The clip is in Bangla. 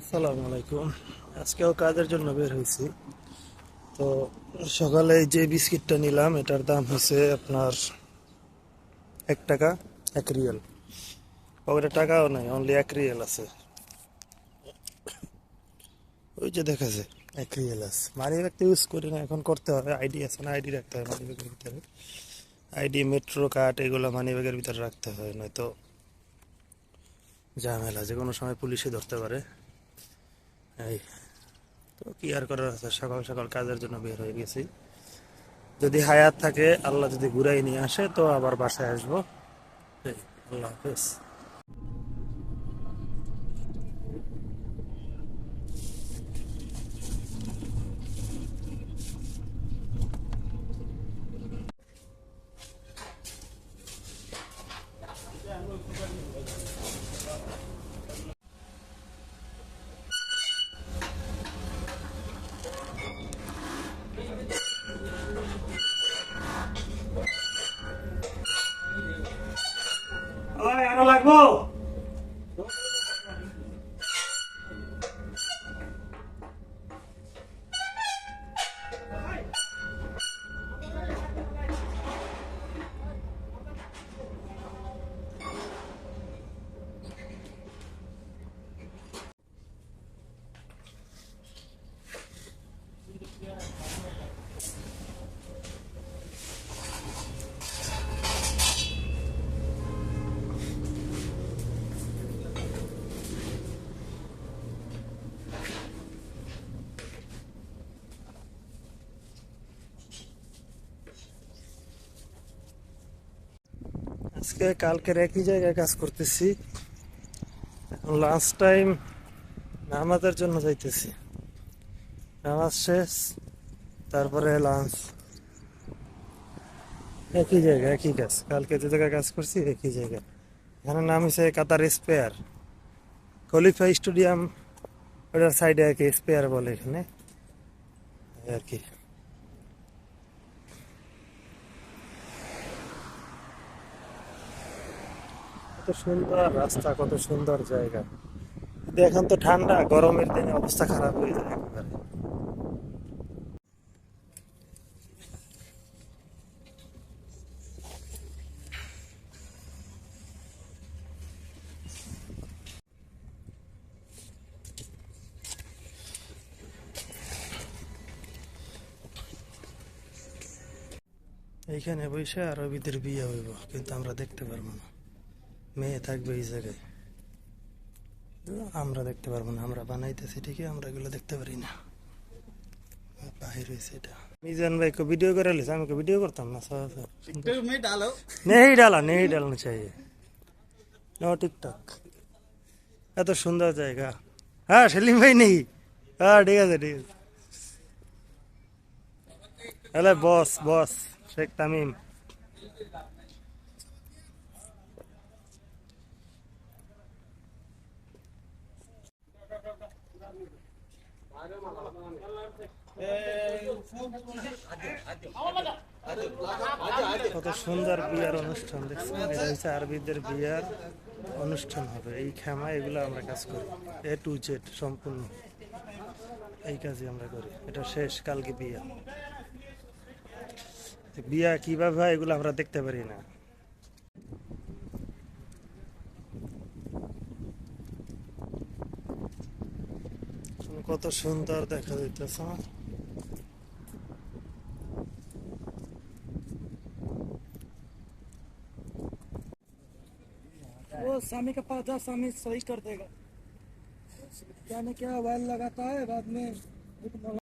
আসসালামু আলাইকুম। আজকেও কাজের জন্য বের হয়েছি তো সকালে যে বিস্কিটটা নিলাম, এটার দাম হচ্ছে আপনার এক টাকা, এক রিয়েল। পকেটে টাকাও নাই অনলি এক রিয়েল আছে। ওই যে দেখাছে এক রিয়েল আছে। মানি ব্যাগটা ইউজ করি না, এখন করতে হবে। আইডি আছে না, আইডি রাখতে হয় মানি ব্যাগের ভিতরে। আইডি মেট্রো কার্ড এগুলো মানি ব্যাগের ভিতরে রাখতে হয়, নয়তো ঝামেলা যে কোনো সময় পুলিশে ধরতে পারে। এই, তো কি আর করার আছে? সকাল সকাল কাজের জন্য বের হয়ে গেছি। যদি হায়াত থাকে, আল্লাহ যদি ঘুরাই নিয়ে আসে, তো আবার বাসায় আসব। আল্লাহ হাফেজ। আরও লাগবো আজকে কালকের একই জায়গায় কাজ করতেছি। এখন লাঞ্চ টাইম নামাজের জন্য যাইতেছি। নামাজ শেষ, তারপরে লাঞ্চ একই জায়গা একই কাজ। কালকে যে জায়গায় কাজ করছি, একই জায়গা এখানে নাম হচ্ছে কাতার স্পেয়ার। খলিফা স্টেডিয়াম ওটার সাইডে আর কি স্পেয়ার বলে এখানে। আর কি। কত সুন্দর রাস্তা, কত সুন্দর জায়গা। কিন্তু এখন তো ঠান্ডা, গরমের দিনে অবস্থা খারাপ হয়ে যায় একেবারে। এইখানে বসে আরবিদের বিয়ে হইব, কিন্তু আমরা দেখতে পারব না। মেয়ে থাকবে এই জায়গায়। আমরা দেখতে পারব না আমরা বানাইতেছি ঠিকই আমরা এগুলো দেখতে পারি না। ভিডিও করে আমি ভিডিও করতাম না? ডালা নেই ডালানো চাই। টিকটক। এত সুন্দর জায়গা। হ্যাঁ সেলিম ভাই নেই। হ্যাঁ ঠিক আছে ঠিক বস বস শেখ তামিম। কত সুন্দর বিয়ার অনুষ্ঠান দেখছেন? এটা হচ্ছে আরবিদের বিয়ার অনুষ্ঠান হবে। এই খেমা, এগুলো আমরা কাজ করি। এ টু জেড সম্পূর্ণ। এই কাজই আমরা করি। এটা শেষ, কালকে বিয়া। বিয়া কীভাবে হয় এগুলো আমরা দেখতে পারি না। কত সুন্দর দেখা যাইতেছে না? वो सामी के पास जा सामी सही कर देगा क्या ने क्या वायल लगाता है बाद में